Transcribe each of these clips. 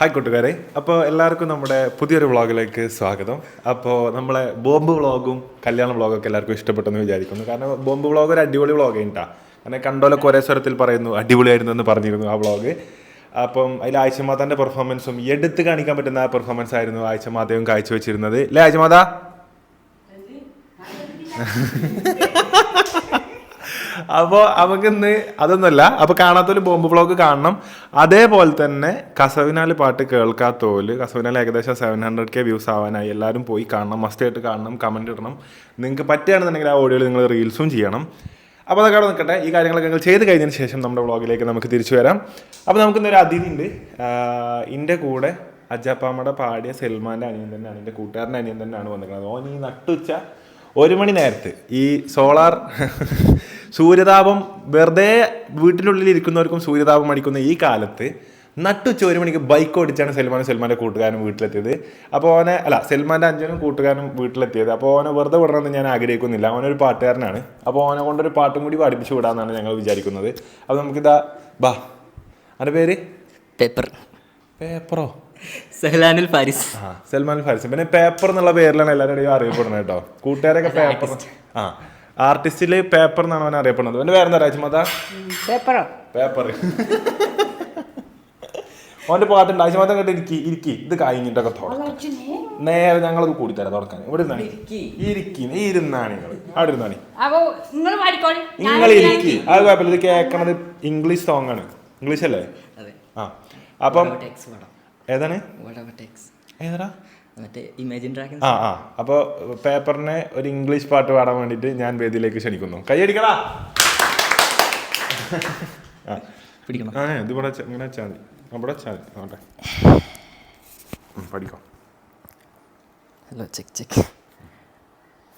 Hi കൂട്ടുകാരെ. അപ്പോൾ എല്ലാവർക്കും നമ്മുടെ പുതിയൊരു വ്ളോഗിലേക്ക് സ്വാഗതം. അപ്പോൾ നമ്മളെ ബോംബ് വ്ളോഗും കല്യാണ വ്ളോഗൊക്കെ എല്ലാവർക്കും ഇഷ്ടപ്പെട്ടെന്ന് വിചാരിക്കുന്നു. കാരണം ബോംബ് വ്ളോഗ് ഒരു അടിപൊളി വ്ളോഗ് ഉണ്ടാ കാരണം കണ്ടോലൊക്കെ ഒരേ സ്വരത്തിൽ പറയുന്നു അടിപൊളിയായിരുന്നു എന്ന് പറഞ്ഞിരുന്നു ആ വ്ളോഗ്. അപ്പം അതിൽ ആയിഷമാതാന്റെ പെർഫോമൻസും എടുത്ത് കാണിക്കാൻ പറ്റുന്ന പെർഫോമൻസ് ആയിരുന്നു ആയിഷമാതയും കാഴ്ചവെച്ചിരുന്നത്. അല്ലേ ആയിഷമാത? അപ്പോൾ നമുക്ക് ഇന്ന് അതൊന്നുമല്ല. അപ്പോൾ കാണാത്തോൽ ബോംബ് വ്ളോഗ് കാണണം. അതേപോലെ തന്നെ കസവിനാൽ പാട്ട് കേൾക്കാത്തോൽ കസവിനാൽ ഏകദേശം സെവൻ ഹൺഡ്രഡ് കെ വ്യൂസ് ആവാനായി എല്ലാവരും പോയി കാണണം മസ്റ്റായിട്ട് കാണണം കമന്റ് ഇടണം. നിങ്ങൾക്ക് പറ്റുകയാണെന്നുണ്ടെങ്കിൽ ആ ഓഡിയോയിൽ നിങ്ങൾ റീൽസും ചെയ്യണം. അപ്പോൾ അതൊക്കെ അവിടെ നിൽക്കട്ടെ. ഈ കാര്യങ്ങളൊക്കെ നിങ്ങൾ ചെയ്ത് കഴിഞ്ഞതിന് ശേഷം നമ്മുടെ വ്ളോഗിലേക്ക് നമുക്ക് തിരിച്ചു വരാം. അപ്പോൾ നമുക്ക് ഇന്നൊരു അതിഥി ഉണ്ട്. എന്റെ കൂടെ അജാപ്പാമ്മയുടെ പാടിയ സൽമാന്റെ അനിയൻ തന്നെയാണ്. എന്റെ കൂട്ടുകാരന്റെ അനിയൻ തന്നെയാണ് വന്നിരിക്കുന്നത്. ഓൻ ഈ നട്ടുച്ച ഒരു മണി നേരത്ത് ഈ സോളാർ സൂര്യതാപം വെറുതെ വീട്ടിനുള്ളിൽ ഇരിക്കുന്നവർക്കും സൂര്യതാപം അടിക്കുന്ന ഈ കാലത്ത് നട്ടുച്ച ഒരു മണിക്ക് ബൈക്ക് ഓടിച്ചാണ് സൽമാനും സൽമാന്റെ കൂട്ടുകാരനും വീട്ടിലെത്തിയത്. അപ്പോൾ അവനെ അല്ല സൽമാന്റെ അഞ്ചനും കൂട്ടുകാരനും വീട്ടിലെത്തിയത്. അപ്പോൾ അവനെ വെറുതെ വിടണമെന്ന് ഞാൻ ആഗ്രഹിക്കുന്നില്ല. അവനൊരു പാട്ടുകാരനാണ്. അപ്പോൾ അവനെ കൊണ്ടൊരു പാട്ടും കൂടി പഠിപ്പിച്ചു വിടാമെന്നാണ് ഞങ്ങൾ വിചാരിക്കുന്നത്. അപ്പോൾ നമുക്കിതാ ബാ അതിന്റെ പേര്? പേപ്പർ പേപ്പറോ സഹലാനുൽ ഫാരിസ്. ആ സൽമാൻ ഫാരിസ്. പിന്നെ പേപ്പർ എന്നുള്ള പേരിലാണ് എല്ലാവരുടെയും അറിയപ്പെടുന്നത് കേട്ടോ. കൂട്ടുകാരൊക്കെ പേപ്പർ. ആ ആർട്ടിസ്റ്റിൽ പേപ്പർ എന്നാണ് അവൻ അറിയപ്പെടുന്നത്. അവന്റെ പേരെന്താ രാജ്മത പേപ്പറോ? പേപ്പർ. ഓന്റെ പാട്ടുണ്ട്. ആഴ്ചമാതം കേട്ട് ഇരിക്കി ഇരിക്കി. ഇത് കഴിഞ്ഞിട്ടൊക്കെ തുടക്കം നേരെ ഞങ്ങൾ കൂടി തരാം തുടക്കാൻ ഇവിടെ ഇരുന്നാണ് ഇരിക്കി. നീ ഇരുന്നാണ് നിങ്ങൾ അവിടെ ഇരുന്നാണ് നിങ്ങൾ ഇരിക്കി. അത് കുഴപ്പമില്ല. ഇത് കേൾക്കണത് ഇംഗ്ലീഷ് സോങ് ആണ്. ഇംഗ്ലീഷ് അല്ലേ? അതെ. ആ. അപ്പം ഏതാണ്? ഏതാ ആ ആ. അപ്പോൾ പേപ്പറിനെ ഒരു ഇംഗ്ലീഷ് പാട്ട് പാടാൻ വേണ്ടിയിട്ട് ഞാൻ വേദിയിലേക്ക് ക്ഷണിക്കുന്നു. കൈയടിക്കടാ ആ. ഇത് ഇവിടെ വെച്ച- ഇങ്ങനെ വെച്ചാൽ മതി. അവിടെ വെച്ചാൽ മതി. ആട്ടെ പഠിക്കാം. Hello check check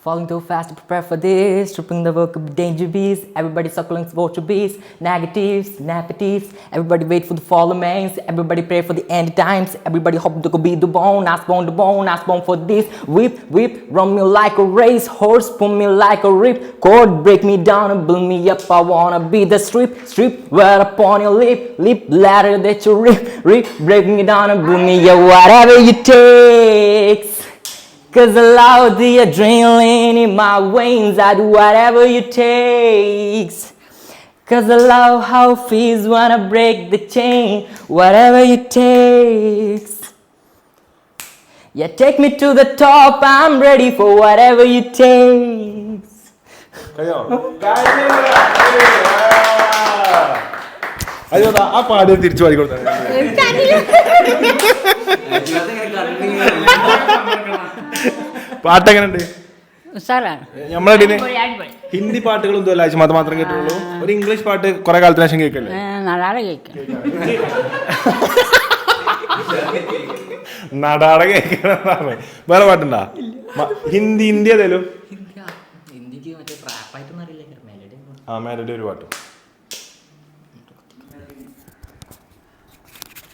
Falling too fast to prepare for this, tripping the work of danger bees. Everybody suckling to bees, negatives, negatives. Everybody wait for the fallen mains. Everybody pray for the end times. Everybody hope to be the bone. I spawn the bone, I spawn for this. Whip, whip, run me like a race. Horse pull me like a rip. Cord break me down and build me up. I wanna be the strip, strip. Where upon your lip, lip ladder that you rip, rip. Break me down and build me up. Whatever it takes. Cause I love the adrenaline in my veins. I do whatever it takes. Cause I love how it feels when I break the chain. Whatever it takes. Yeah, take me to the top. I'm ready for whatever it takes. കഴിയോ അയ്യോ ദാ, ആ പാടി തിരിച്ചു പാടി കൊടുത്താൽ പാട്ട് എങ്ങനെയുണ്ട് ഉസാറാണ് നമ്മളടിന് അടിപൊളി, അടിപൊളി. ഹിന്ദി പാട്ടുകളും ഇതുമല്ല അല്ല മാത്രം മാത്രം കേട്ടുള്ളൂ. ഒരു ഇംഗ്ലീഷ് പാട്ട് കുറെ കാലത്തിന് ശേഷം കേൾക്കല്ലേ? നടാട നടാടെ കേൾക്കാം. നാടാടെ കേൾക്കണമെന്നാണ് വേറെ പാട്ടുണ്ടാ? ഹിന്ദി ഹിന്ദി അതേലും ഹിന്ദിക്ക് മറ്റേ മെലഡി ആ മേലഡി ഒരു പാട്ട്.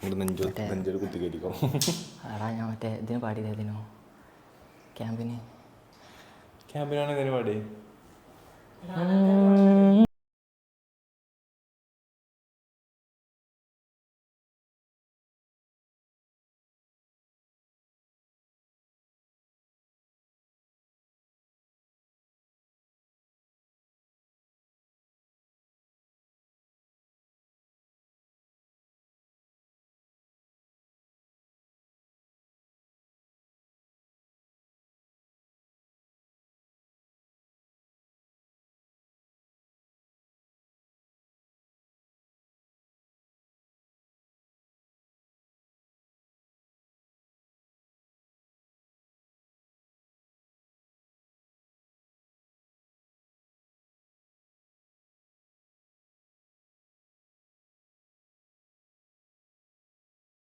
ഇവിടെ നെഞ്ചോ നെഞ്ചൊരു കുത്തി കയറ്റിക്കോ. ആടാ ഞാൻ മറ്റേ ഇതിന് പാടിയത് ഏതിനോ? ക്യാമ്പിന്. ക്യാമ്പിനാണ് ഇതിന് പാടി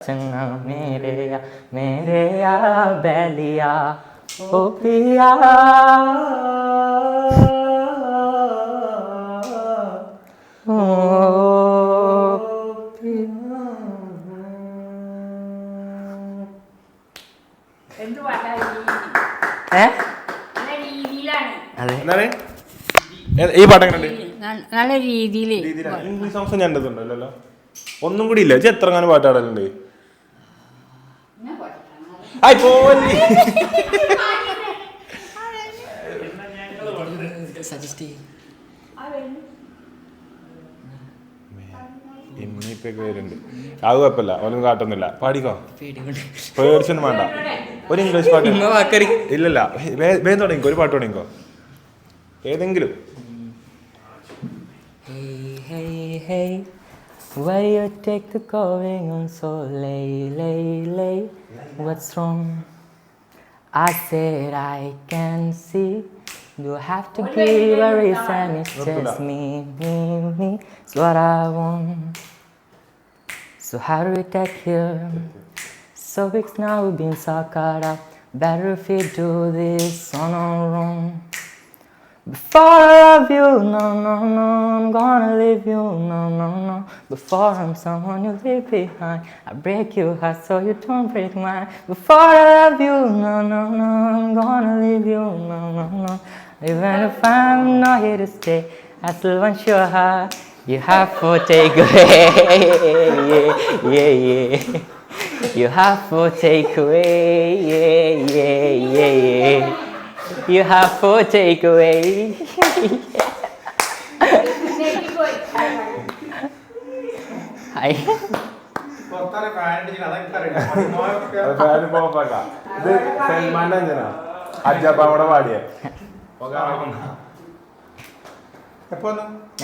चंगा मेरे या मेरे या बैलिया ओ पिया ओ എന്ത് പാട്ടാ ഏ നല്ല രീതിയിലാണ് അതെ എന്താണ് ഏ- ഈ പാട്ട് എങ്ങനെയുണ്ട് ന- നല്ല രീതിയിൽ ഇംഗ്ലീഷ് സോങ്സ് ഞാൻ ഉണ്ടല്ലോ ഒന്നും കൂടി ഇല്ല ഇജ്ജ് എത്ര കാലം പാട്ട് പാടലുണ്ട് ആയി ver. Suggest ver. ഇന്നിപ്പൊക്കെ വരുന്നുണ്ട്. അത് കുഴപ്പമില്ല ഒന്നും കാട്ടുന്നില്ല പാടിക്കോ? പേടിച്ചൊന്നും വേണ്ട. ഒരു ഇംഗ്ലീഷ് പാട്ട്. ഇല്ലല്ല വേഗം തുടങ്ങിക്കോ ഒരു പാട്ട് തുടങ്ങിക്കോ. ഏതെങ്കിലും. Hey, hey, hey, why you take the going on so late, late, late? What's wrong? I said I can see. You have to give a reason. It's just me, me, me. It's what I want. So how do we take here? So weeks now we've been so caught up. Better if we do this on our own. Before I love you, no, no, no, I'm gonna leave you, no, no, no. Before I'm someone you leave behind, I break your heart so you don't break mine. Before I love you, no, no, no, I'm gonna leave you, no, no, no. Even if I'm not here to stay, I still want your heart. You have to take away, yeah, yeah, yeah. You have to take away, yeah, yeah, yeah, yeah. You have to take away. Hi. ഇത് സൽമാന്റെ അഞ്ചനാ അജാബാവിടെ പാടിയ.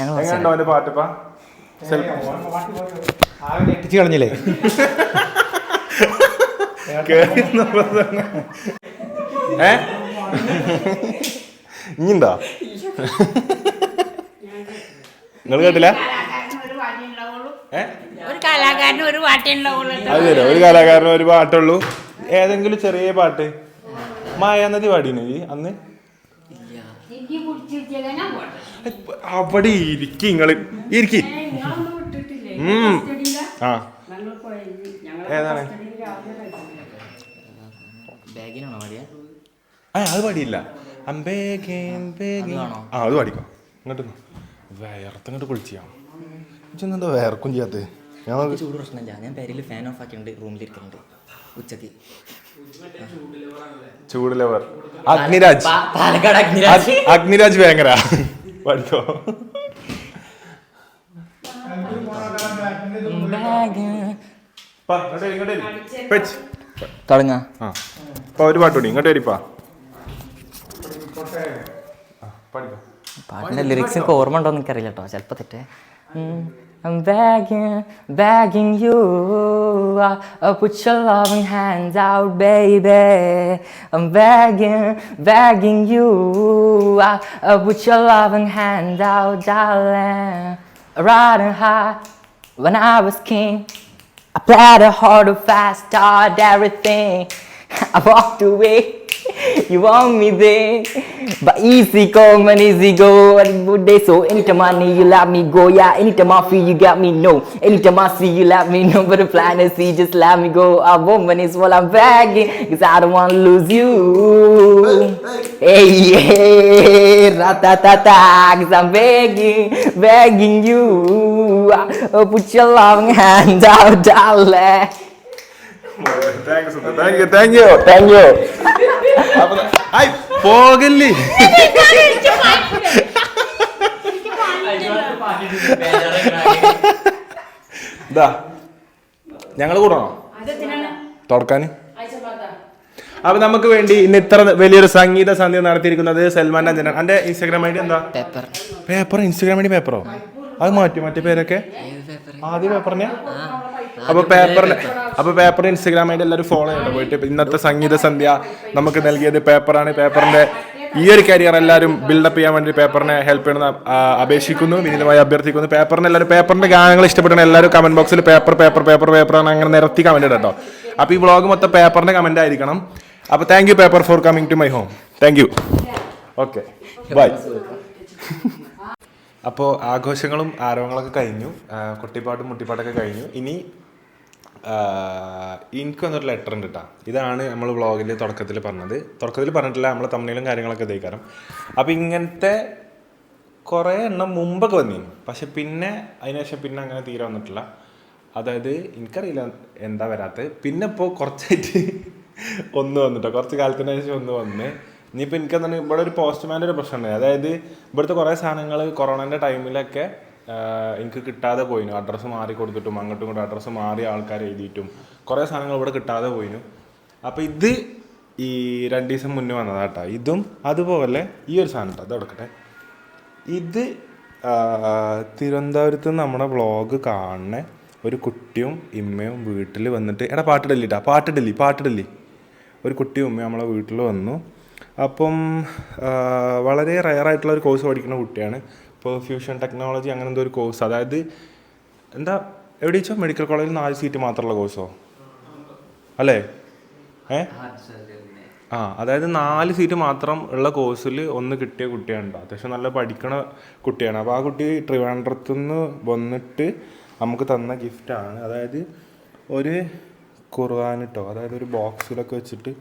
എങ്ങനെയുണ്ടോ അവന്റെ പാട്ടിപ്പാ ഞെട്ടിച്ച് കളഞ്ഞില്ലേ? ഏ? ഇനിയുണ്ടോ? നിങ്ങൾ കേട്ടില്ല? ഒരു ഒരു കലാകാരന് ഒരു പാട്ടേ അത് ഒരു കലാകാരന് ഒരു പാട്ടുള്ളൂ ഏതെങ്കിലും ചെറിയ പാട്ട്. മായാനദി പാടിനു ഈ അന്ന്. അവിടെ ഇരിക്കി നിങ്ങൾ. ഇരിക്കി? ആ. ഏതാണ്? ബാഗിനാണോ മതിയാ ആ അത് പാടിയില്ല? ആ അത് പാടിക്കോ. ഇങ്ങോട്ട്. വേർത്തങ്ങോട്ട് കുളിച്ചാ ഇജെന്താ വേർക്കും ചെയ്യാത്തത് ഞാൻ ചൂട് പ്രശ്നമില്ല. ഞാൻ പേരിൽ ഫാൻ ഓഫ് ആക്കിയിട്ടുണ്ട് റൂമിലിരിക്കുന്നുണ്ട് ഉച്ചയ്ക്ക്. ചൂട് ലവർ അഗ്നിരാജ്. പാലക്കാട് അഗ്നിരാജ്. അഗ്- അഗ്നിരാജ് ഭയങ്കര. പഠിക്കോ. തുടങ്ങാ. ഒരു പാട്ട് ഇങ്ങോട്ട് വരിപ്പാ പാട്ടിന്റെ ലിറിക്സ് എനിക്ക് ഓർമ്മ ഉണ്ടോ എന്ന് എനിക്കറിയില്ല കേട്ടോ ചിലപ്പോൾ തെറ്റേ I'm begging, begging you, uh, uh, put your loving hands out, baby. I'm begging, begging you, uh, uh, put your loving hands out, darling. Riding high when I was king. I played a hard fast, started everything. I walked away. You want me there, but easy come and easy go. And good day, so anytime I need you, let me go. Yeah, anytime I feel you got me, no. Anytime I see you, let me know. But the plan see, just let me go. A woman is what I'm begging, cause I don't wanna lose you. Hey, yeah, ratatata, cause I'm begging, begging you. Put your loving hand out, darling. പോകല്ലേ ഇതാ ഞങ്ങൾ കൂടണോ? തുടക്കാന് അപ്പൊ നമുക്ക് വേണ്ടി ഇന്ന് ഇത്ര വലിയൊരു സംഗീത സന്ധ്യ നടത്തിയിരിക്കുന്നത് സൽമാൻ അഞ്ചന എന്റെ ഇൻസ്റ്റാഗ്രാം ഐഡി ഡി എന്താ? Paper paper Instagram ID D പേപ്പറോ അത് മാറ്റി മറ്റേ പേരൊക്കെ? ആദ്യ പേപ്പറിനെ അപ്പൊ പേപ്പറിന് അപ്പൊ പേപ്പർ ഇൻസ്റ്റാഗ്രാം ഐ എല്ലാവരും ഫോളോ ചെയ്യണം പോയിട്ട് ഇന്നത്തെ സംഗീത സന്ധ്യ നമുക്ക് നൽകിയത് പേപ്പറാണ് പേപ്പറിന്റെ ഈ ഒരു കരിയർ എല്ലാവരും ബിൽഡപ്പ് ചെയ്യാൻ വേണ്ടി പേപ്പറിനെ ഹെൽപ്പ് ചെയ്യണമെന്ന് ആ, അപേക്ഷിക്കുന്നു വിനീതമായി അഭ്യർത്ഥിക്കുന്നു. പേപ്പറിന് എല്ലാവരും പേപ്പറിന്റെ ഗാനങ്ങൾ ഇഷ്ടപ്പെടുന്ന എല്ലാവരും കമന്റ് ബോക്സിൽ പേപ്പർ പേപ്പർ പേപ്പർ പേപ്പർ അങ്ങനെ നിരത്തി കമന്റ് ഇടട്ടോ അപ്പൊ ഈ വ്ളോഗ് മൊത്തം പേപ്പറിന്റെ കമന്റ് ആയിരിക്കണം. അപ്പൊ thank you paper for coming to my home thank you okay bye അപ്പോൾ ആഘോഷങ്ങളും ആരവങ്ങളൊക്കെ കഴിഞ്ഞു. കുട്ടിപ്പാട്ടും മുട്ടിപ്പാട്ടൊക്കെ കഴിഞ്ഞു. ഇനി എനിക്ക് വന്നൊരു ലെറ്റർ ഉണ്ട് കേട്ടോ ഇതാണ് നമ്മൾ വ്ളോഗിൽ തുടക്കത്തിൽ പറഞ്ഞത്. തുടക്കത്തിൽ പറഞ്ഞിട്ടില്ല നമ്മളെ തമ്മിലും കാര്യങ്ങളൊക്കെ ഇതേക്കാരം അപ്പോൾ ഇങ്ങനത്തെ കുറേ എണ്ണം മുമ്പൊക്കെ വന്നിരുന്നു പക്ഷെ പിന്നെ അതിനുശേഷം പിന്നെ അങ്ങനെ തീരെ വന്നിട്ടില്ല. അതായത് എനിക്കറിയില്ല എന്താ വരാത്തത് പിന്നെ ഇപ്പോൾ കുറച്ചായിട്ട് ഒന്ന് വന്നിട്ടോ. കുറച്ച് കാലത്തിന് ശേഷം ഒന്ന് വന്ന്. ഇനിയിപ്പോൾ എനിക്കെന്താണ് ഇവിടെ ഒരു പോസ്റ്റ്മാന്റെ ഒരു പ്രശ്നമുണ്ട്. അതായത് ഇവിടുത്തെ കുറേ സാധനങ്ങൾ കൊറോണന്റെ ടൈമിലൊക്കെ എനിക്ക് കിട്ടാതെ പോയിനു. അഡ്രസ്സ് മാറി കൊടുത്തിട്ടും അങ്ങോട്ടും ഇങ്ങോട്ടും അഡ്രസ്സ് മാറി ആൾക്കാർ എഴുതിയിട്ടും കുറേ സാധനങ്ങൾ ഇവിടെ കിട്ടാതെ പോയിനു. അപ്പോൾ ഇത് ഈ രണ്ട് ദിവസം മുന്നേ വന്നതാട്ടോ ഇതും അതുപോലെ ഈ ഒരു സാധനം കേട്ടോ അത് എടുക്കട്ടെ ഇത് തിരുവനന്തപുരത്ത് നമ്മുടെ വ്ളോഗ് കാണുന്ന ഒരു കുട്ടിയും ഇമ്മയും വീട്ടിൽ വന്നിട്ട് എടാ പാട്ടിടല്ലിട്ടാ പാട്ടിടല്ലി പാട്ടിടല്ലി ഒരു കുട്ടിയും ഉമ്മയും നമ്മളെ വീട്ടിൽ വന്നു. അപ്പം വളരെ റയറായിട്ടുള്ള ഒരു കോഴ്സ് പഠിക്കുന്ന കുട്ടിയാണ്. ഇപ്പോൾ ഫ്യൂഷൻ ടെക്നോളജി അങ്ങനെ എന്തോ ഒരു കോഴ്സ്. അതായത് എന്താ എവിടെ വെച്ചോ മെഡിക്കൽ കോളേജിൽ നാല് സീറ്റ് മാത്രമുള്ള കോഴ്സോ അല്ലേ? ഏ? ആ അതായത് നാല് സീറ്റ് മാത്രം ഉള്ള കോഴ്സിൽ ഒന്ന് കിട്ടിയ കുട്ടിയാണ് അത്യാവശ്യം നല്ല പഠിക്കണ കുട്ടിയാണ്. അപ്പോൾ ആ കുട്ടി ട്രിവാൻഡ്രത്തു നിന്ന് വന്നിട്ട് നമുക്ക് തന്ന ഗിഫ്റ്റാണ് അതായത് ഒരു കേട്ടോ അതായത് ഒരു ബോക്സിലൊക്കെ വെച്ചിട്ട്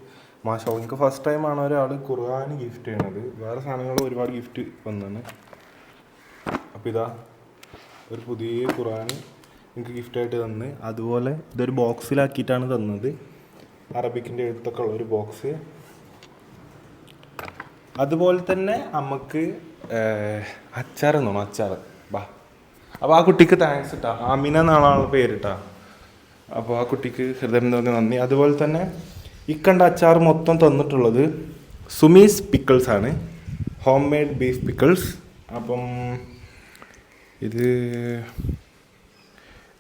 മാഷോ എനിക്ക് ഫസ്റ്റ് ടൈമാണ് ഒരാൾ ഖുർആൻ ഗിഫ്റ്റ് ചെയ്യണത്. വേറെ സാധനങ്ങൾ ഒരുപാട് ഗിഫ്റ്റ് വന്നാണ്. അപ്പോൾ ഇതാ ഒരു പുതിയ ഖുർആൻ എനിക്ക് ഗിഫ്റ്റായിട്ട് തന്ന്. അതുപോലെ ഇതൊരു ബോക്സിലാക്കിയിട്ടാണ് തന്നത്. അറബിക്കിന്റെ എഴുത്തൊക്കെ ഉള്ള ഒരു ബോക്സ് അതുപോലെ തന്നെ നമുക്ക് അച്ചാർ തോന്നുന്നു അച്ചാർ. ബാ. അപ്പോൾ ആ കുട്ടിക്ക് താങ്ക്സ് ഇട്ടാ ആമിന എന്നാണ് ആളുടെ പേരിട്ടാ അപ്പോൾ ആ കുട്ടിക്ക് ഹൃദയം നിറഞ്ഞ നന്ദി. അതുപോലെ തന്നെ ഈ കണ്ട അച്ചാർ മൊത്തം തന്നിട്ടുള്ളത് സുമീസ് പിക്കിൾസ് ആണ്. ഹോം മെയ്ഡ് ബീഫ് പിക്കിൾസ് അപ്പം ഇത്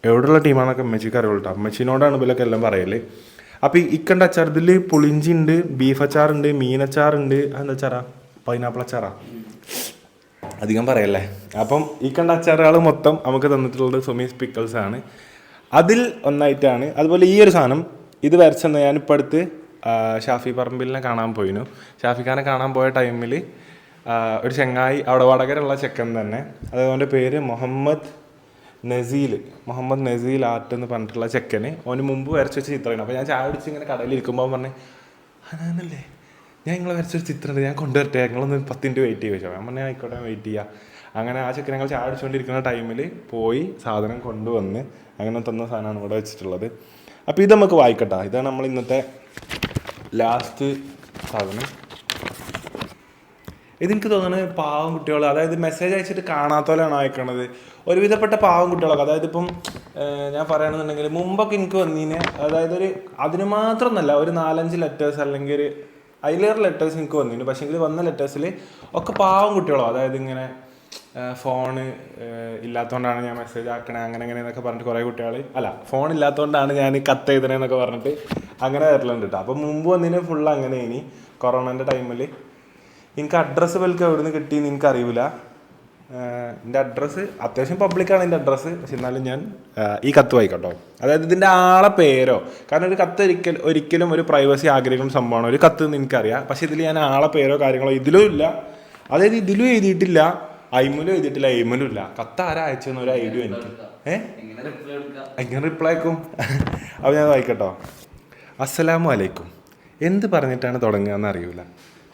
എവിടെയുള്ള ടീമാണൊക്കെ അമ്മച്ചിക്ക് അറിയുള്ളൂ അമ്മച്ചിനോടാണ് ഇവരൊക്കെ എല്ലാം പറയൽ. ഈ കണ്ട അച്ചാർ ഇതിൽ പുളിഞ്ചി ഉണ്ട് ബീഫ് അച്ചാറുണ്ട് മീനച്ചാറുണ്ട് എന്താ അച്ചാറാ? പൈനാപ്പിൾ അച്ചാറാ? അധികം പറയല്ലേ? അപ്പം ഈ കണ്ട അച്ചാറുകൾ മൊത്തം നമുക്ക് തന്നിട്ടുള്ളത് സുമീസ് പിക്കിൾസ് ആണ്. അതിൽ ഒന്നായിട്ടാണ്. അതുപോലെ ഈ ഒരു സാധനം ഇത് വരച്ചെന്ന് ഞാനിപ്പോൾ അടുത്ത് ഷാഫി പറമ്പിലിനെ കാണാൻ പോയിനു. ഷാഫി ഖാനെ കാണാൻ പോയ ടൈമിൽ ഒരു ചെങ്ങായി അവിടെ വടകരയുള്ള ചെക്കൻ തന്നെ. അതുപോലെ പേര് മുഹമ്മദ് നസീൽ. മുഹമ്മദ് നസീൽ ആർട്ട് എന്ന് പറഞ്ഞിട്ടുള്ള ചെക്കന്. ഓന് മുമ്പ് വരച്ച വെച്ച ചിത്രമാണ്. അപ്പോൾ ഞാൻ ചായ അടിച്ച് ഇങ്ങനെ കടയിൽ ഇരിക്കുമ്പോൾ പറഞ്ഞു അതാണല്ലേ ഞാൻ നിങ്ങളെ വരച്ചൊരു ചിത്രമുണ്ട് ഞാൻ കൊണ്ടുവരട്ടെ. ഞങ്ങളൊന്ന് പത്ത് മിനിറ്റ് വെയിറ്റ് ചെയ്യുക ഞാൻ പറഞ്ഞാൽ ആയിക്കോട്ടെ വെയിറ്റ് ചെയ്യുക അങ്ങനെ ആ ചെക്കൻ ഞങ്ങൾ ചായ അടിച്ചുകൊണ്ടിരിക്കുന്ന ടൈമിൽ പോയി സാധനം കൊണ്ടുവന്ന് അങ്ങനെ തന്ന സാധനമാണ് ഇവിടെ വെച്ചിട്ടുള്ളത്. അപ്പോൾ ഇത് നമുക്ക് വായിക്കട്ടെ. ഇതാണ് നമ്മൾ ഇന്നത്തെ ലാസ്റ്റ് സാധനം. ഇതെനിക്ക് തോന്നുന്നത് പാവം കുട്ടികൾ അതായത് മെസ്സേജ് അയച്ചിട്ട് കാണാത്തവരാണ് അയക്കണത് ഒരുവിധപ്പെട്ട പാവം കുട്ടികളൊക്കെ അതായത് ഇപ്പം ഞാൻ പറയുകയാണെന്നുണ്ടെങ്കിൽ മുമ്പൊക്കെ എനിക്ക് വന്നീനെ അതായത് ഒരു അതിന് മാത്രമൊന്നല്ല ഒരു നാലഞ്ച് ലെറ്റേഴ്സ് അല്ലെങ്കിൽ ഒരു അതിലേറെ ലെറ്റേഴ്സ് എനിക്ക് വന്നിന് പക്ഷേങ്കിൽ വന്ന ലെറ്റേഴ്സിൽ ഒക്കെ പാവം കുട്ടികളോ. അതായത് ഇങ്ങനെ ഫോണ് ഇല്ലാത്തതുകൊണ്ടാണ് ഞാൻ മെസ്സേജ് ആക്കണേ അങ്ങനെ അങ്ങനെ എന്നൊക്കെ പറഞ്ഞിട്ട് കുറേ കുട്ടികൾ അല്ല ഫോൺ ഇല്ലാത്തതുകൊണ്ടാണ് ഞാൻ കത്ത് എഴുതണേന്നൊക്കെ പറഞ്ഞിട്ട് അങ്ങനെ വരലുണ്ട് കേട്ടോ അപ്പം മുമ്പ് വന്നതിന് ഫുൾ അങ്ങനെ ഇനി കൊറോണന്റെ ടൈമിൽ എനിക്ക് അഡ്രസ്സ് വലിക്കും എവിടെ നിന്ന് കിട്ടിയെന്ന് എനിക്ക് അറിയില്ല എന്റെ അഡ്രസ്സ് അത്യാവശ്യം പബ്ലിക്കാണ് എന്റെ അഡ്രസ്സ് പക്ഷെ എന്നാലും ഞാൻ ഈ കത്ത് വായിക്കട്ടോ. അതായത് ഇതിന്റെ ആളെ പേരോ കാരണം ഒരു കത്ത് ഒരിക്കൽ ഒരിക്കലും ഒരു പ്രൈവസി ആഗ്രഹിക്കുന്ന സംഭവമാണ്. ഒരു കത്ത് എന്ന് എനിക്കറിയാം പക്ഷെ ഇതിൽ ഞാൻ ആളെ പേരോ കാര്യങ്ങളോ ഇതിലും ഇല്ല. അതായത് ഇതിലും എഴുതിയിട്ടില്ല. ഐമിലും എഴുതിട്ടില്ല ഐമുലും ഇല്ല കത്ത് ആരാ അയച്ചെന്ന് ഒരു ഐഡിയ എനിക്ക്. ഏഹ് എങ്ങനെ റിപ്ലൈ ആക്കും. അപ്പോൾ ഞാൻ വായിക്കട്ടോ. അസ്സലാമു അലൈക്കും. എന്ത് പറഞ്ഞിട്ടാണ് തുടങ്ങുക അറിയില്ല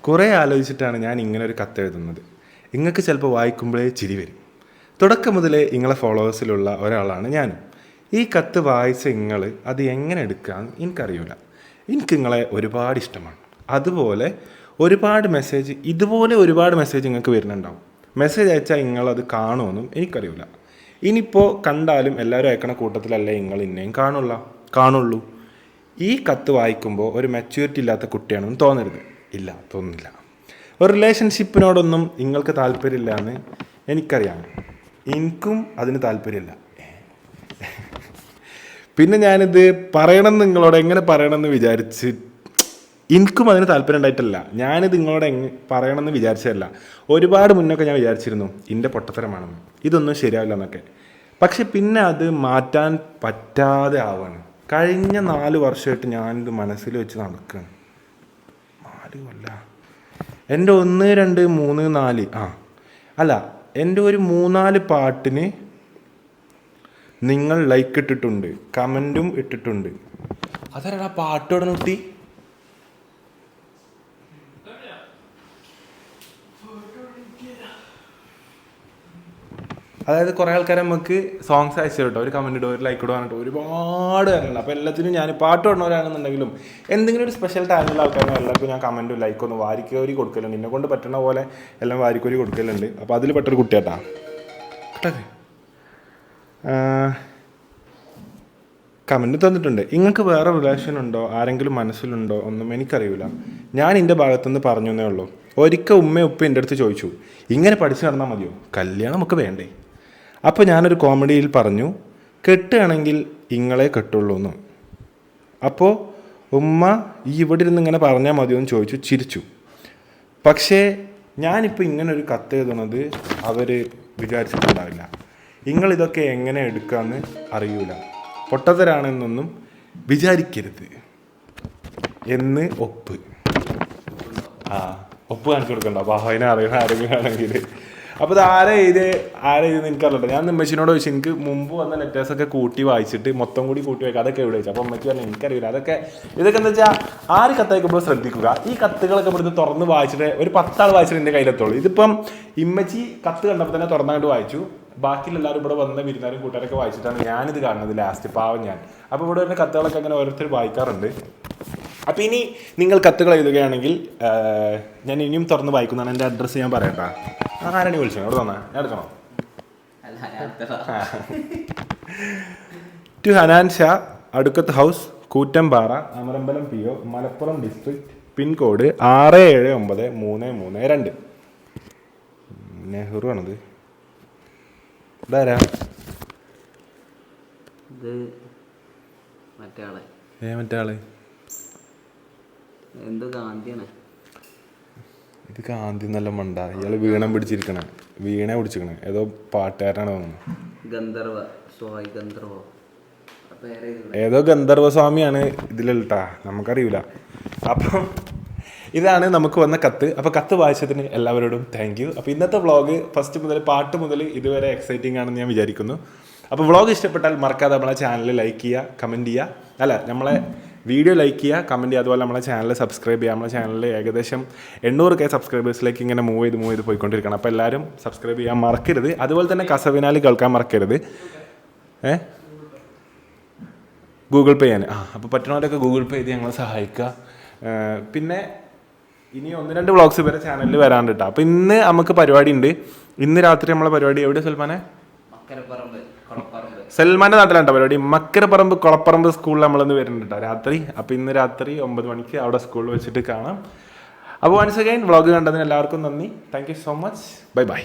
കുറേ ആലോചിച്ചിട്ടാണ് ഞാൻ ഇങ്ങനെ ഒരു കത്ത് എഴുതുന്നത്. നിങ്ങൾക്ക് ചിലപ്പോൾ വായിക്കുമ്പോഴേ ചിരി വരും. തുടക്കം മുതലേ നിങ്ങളെ ഫോളോവേഴ്സിലുള്ള ഒരാളാണ് ഞാനും. ഈ കത്ത് വായിച്ച നിങ്ങൾ അത് എങ്ങനെ എടുക്കാമെന്ന് എനിക്കറിയില്ല എനിക്ക് നിങ്ങളെ ഒരുപാട് ഇഷ്ടമാണ്. അതുപോലെ ഒരുപാട് മെസ്സേജ് ഇതുപോലെ ഒരുപാട് മെസ്സേജ് നിങ്ങൾക്ക് വരുന്നുണ്ടാവും. മെസ്സേജ് അയച്ചാൽ നിങ്ങളത് കാണുമെന്നും എനിക്കറിയില്ല ഇനിയിപ്പോൾ കണ്ടാലും എല്ലാവരും അയക്കണ കൂട്ടത്തിലല്ലേ നിങ്ങൾ ഇന്നേയും കാണുള്ള? കാണുള്ളൂ. ഈ കത്ത് വായിക്കുമ്പോൾ ഒരു മെച്യൂരിറ്റി ഇല്ലാത്ത കുട്ടിയാണെന്ന് തോന്നരുത്. ഇല്ല തോന്നുന്നില്ല. ഒരു റിലേഷൻഷിപ്പിനോടൊന്നും നിങ്ങൾക്ക് താല്പര്യമില്ല എന്ന് എനിക്കറിയാം. എനിക്കും അതിന് താല്പര്യമില്ല. പിന്നെ ഞാനിത് പറയണം നിങ്ങളോട് എങ്ങനെ പറയണമെന്ന് വിചാരിച്ച് എനിക്കും അതിന് താല്പര്യം ഉണ്ടായിട്ടില്ല. ഞാനിത് നിങ്ങളോട് എങ് പറയണമെന്ന് വിചാരിച്ചതല്ല. ഒരുപാട് മുന്നൊക്കെ ഞാൻ വിചാരിച്ചിരുന്നു എന്റെ പൊട്ടത്തരമാണെന്ന്. ഇതൊന്നും ശരിയാവില്ല എന്നൊക്കെ. പക്ഷെ പിന്നെ അത് മാറ്റാൻ പറ്റാതെ ആവാണ്. കഴിഞ്ഞ നാല് വർഷമായിട്ട് ഞാനിത് മനസ്സിൽ വെച്ച് നടക്കുകയാണ് നാല് കൊല്ല. എന്റെ ഒന്ന് രണ്ട് മൂന്ന് നാല്. ആ. അല്ല എന്റെ ഒരു മൂന്നാൽ പാട്ടിന് നിങ്ങൾ ലൈക്ക് ഇട്ടിട്ടുണ്ട് കമന്റും ഇട്ടിട്ടുണ്ട്. അതല്ല പാട്ടോടെ നോട്ടി അതായത് കുറേ ആൾക്കാർ നമുക്ക് സോങ്സ് അയച്ചു കേട്ടോ ഒരു കമന്റ് ഇടുക ഒരു ലൈക്ക് ഇടുക പറഞ്ഞിട്ട് ഒരുപാട് കാര്യങ്ങൾ അപ്പോൾ എല്ലാത്തിനും ഞാൻ പാട്ട് ഇടുന്നവരാണെന്നുണ്ടെങ്കിലും എന്തെങ്കിലും ഒരു സ്പെഷ്യൽ ടാലന്റുള്ള ആൾക്കാരും എല്ലാവർക്കും ഞാൻ കമന്റും ലൈക്കും ഒന്ന് വാരിക്കോരി കൊടുക്കലുണ്ട്. എന്നെ കൊണ്ട് പറ്റുന്ന പോലെ എല്ലാം വാരിക്കോരി കൊടുക്കലുണ്ട്. അപ്പോൾ അതിൽ പെട്ടൊരു കുട്ടിയാട്ടാ. കേട്ടത് കമന്റ് തന്നിട്ടുണ്ട്. നിങ്ങൾക്ക് വേറെ റിലേഷൻ ഉണ്ടോ? ആരെങ്കിലും മനസ്സിലുണ്ടോ? ഒന്നും എനിക്കറിയില്ല ഞാൻ എന്റെ ഭാഗത്തുനിന്ന് പറഞ്ഞു എന്നേ ഉള്ളൂ. ഒരിക്കൽ ഉമ്മ ഉപ്പ എന്റെ അടുത്ത് ചോദിച്ചു ഇങ്ങനെ പഠിച്ചു നടന്നാൽ മതിയോ? കല്യാണം നമുക്ക് വേണ്ടേ? അപ്പോൾ ഞാനൊരു കോമഡിയിൽ പറഞ്ഞു കെട്ടുകയാണെങ്കിൽ ഇങ്ങളെ കെട്ടുള്ളൂ എന്ന്. അപ്പോൾ ഉമ്മ ഈ ഇവിടെ ഇരുന്ന് ഇങ്ങനെ പറഞ്ഞാൽ മതിയോ എന്ന് ചോദിച്ചു ചിരിച്ചു. പക്ഷേ ഞാനിപ്പോൾ ഇങ്ങനെ ഒരു കത്ത് എഴുതുന്നത് അവർ വിചാരിച്ചിട്ടുണ്ടാവില്ല. നിങ്ങളിതൊക്കെ എങ്ങനെ എടുക്കാമെന്ന് അറിയൂല. പൊട്ടത്തരാണെന്നൊന്നും വിചാരിക്കരുത്. എന്ന് ഒപ്പ്. ആ ഒപ്പ് കാണിച്ചു കൊടുക്കണ്ട. അപ്പോൾ അതിനെ അറിയണ ആരെങ്കിലും ആണെങ്കിൽ. അപ്പോൾ ഇത് ആരെ ഇത് ആരെ ഇത് എനിക്കറിയില്ല. ഞാൻ ഉമ്മച്ചിനോട് ചോദിച്ചു എനിക്ക് മുമ്പ് വന്ന ലെറ്റേഴ്സൊക്കെ കൂട്ടി വായിച്ചിട്ട് മൊത്തം കൂടി കൂട്ടി വായിക്കുക അതൊക്കെ എവിടെ വെച്ചു? അപ്പോൾ ഉമ്മച്ചി പറഞ്ഞു എനിക്കറിയില്ല. അതൊക്കെ ഇതൊക്കെ എന്താ വെച്ചാൽ ആര് കത്തയക്കുമ്പോൾ ശ്രദ്ധിക്കുക? ഈ കത്തുകളൊക്കെ ഇവിടുന്ന് തുറന്ന് വായിച്ചിട്ട് ഒരു പത്താൾ വായിച്ചിട്ട് എന്റെ കയ്യിലെത്തുള്ളൂ. ഇതിപ്പം ഇമ്മച്ചി കത്ത് കണ്ടപ്പോൾ തന്നെ തുറന്നായിട്ട് വായിച്ചു. ബാക്കിയുള്ള എല്ലാവരും ഇവിടെ വന്ന വിരുന്നാരും കൂട്ടുകാരൊക്കെ വായിച്ചിട്ടാണ് ഞാനിത് കാണുന്നത് ലാസ്റ്റ് പാവം ഞാൻ. അപ്പോൾ ഇവിടെ വരുന്ന കത്തുകളൊക്കെ അങ്ങനെ ഓരോരുത്തർ വായിക്കാറുണ്ട്. അപ്പോൾ ഇനി നിങ്ങൾ കത്തുകൾ എഴുതുകയാണെങ്കിൽ ഞാൻ ഇനിയും തുറന്ന് വായിക്കുന്നതാണ്. എന്റെ അഡ്രസ്സ് ഞാൻ പറയട്ടാ. ആരാണ് വിളിച്ചത്? അവിടെ തന്നെ ഞാൻ എടുക്കണോ? To Hanan Shah Adukkath house Koottampara Amarambalam P O Malappuram district pincode ആറ് ഏഴ് ഒമ്പത് മൂന്ന് മൂന്ന് രണ്ട്. നെഹ്റു ആണത്. ഇതാരാ? ഇത് മറ്റേ ആളെ. ഏ മറ്റേ ആൾ. എന്തോ ഗാന്ധിയാണ്? ഇത് കാന്തി നല്ല മണ്ട. ഇയാൾ വീണം പിടിച്ചിരിക്കണേ. വീണ പിടിച്ചിരിക്കണേ. ഏതോ പാട്ടുകാരനാണ് തോന്നുന്നു. ഗന്ധർവ സ്വായി ഗന്ധർവ? ഏതോ ഗന്ധർവസ്വാമിയാണ് ഇതിലുള്ളട്ടാ നമുക്കറിയില്ല അപ്പം ഇതാണ് നമുക്ക് വന്ന കത്ത്. അപ്പോൾ കത്ത് വായിച്ചതിന് എല്ലാവരോടും താങ്ക് യു അപ്പോൾ ഇന്നത്തെ വ്ളോഗ് ഫസ്റ്റ് മുതൽ പാട്ട് മുതൽ ഇതുവരെ എക്സൈറ്റിംഗ് ആണെന്ന് ഞാൻ വിചാരിക്കുന്നു. അപ്പോൾ വ്ളോഗ് ഇഷ്ടപ്പെട്ടാൽ മറക്കാതെ നമ്മളെ ചാനൽ ലൈക്ക് ചെയ്യുക കമന്റ് ചെയ്യുക. അല്ല നമ്മളെ വീഡിയോ ലൈക്ക് ചെയ്യുക കമന്റ് ചെയ്യുക. അതുപോലെ നമ്മളെ ചാനൽ സബ്സ്ക്രൈബ് ചെയ്യുക. നമ്മളെ ചാനലിൽ ഏകദേശം എണ്ണൂറ് കെ സബ്സ്ക്രൈബേഴ്സിലേക്ക് ഇങ്ങനെ മൂവ് ചെയ്ത് മൂവ് ചെയ്ത് പോയിക്കൊണ്ടിരിക്കണം അപ്പോൾ എല്ലാവരും സബ്സ്ക്രൈബ് ചെയ്യാൻ മറക്കരുത്. അതുപോലെ തന്നെ കസവിനാലി കേൾക്കാൻ മറക്കരുത്. ഏ? ഗൂഗിൾ പേ ചെയ്യാൻ ആ അപ്പോൾ പറ്റുന്നവരൊക്കെ ഗൂഗിൾ പേ ചെയ്ത് ഞങ്ങളെ സഹായിക്കുക. പിന്നെ ഇനി ഒന്ന് രണ്ട് വ്ളോഗ്സ് വരെ ചാനലിൽ വരാണ്ട് അപ്പോൾ ഇന്ന് നമുക്ക് പരിപാടി ഉണ്ട്. ഇന്ന് രാത്രി നമ്മളെ പരിപാടി എവിടെ സൽമാനെ? സൽമാന്റെ നാട്ടിലാണ് പരിപാടി. മക്കരപ്പറമ്പ് കുളപ്പറമ്പ് സ്കൂളിൽ നമ്മളൊന്ന് വരുന്നുണ്ട് രാത്രി. അപ്പോൾ ഇന്ന് രാത്രി ഒമ്പത് മണിക്ക് അവിടെ സ്കൂളിൽ വെച്ചിട്ട് കാണാം. അപ്പോൾ വൺസ് അഗൈൻ വ്ളോഗ് കണ്ടതിന് എല്ലാവർക്കും നന്ദി. Thank you so much bye bye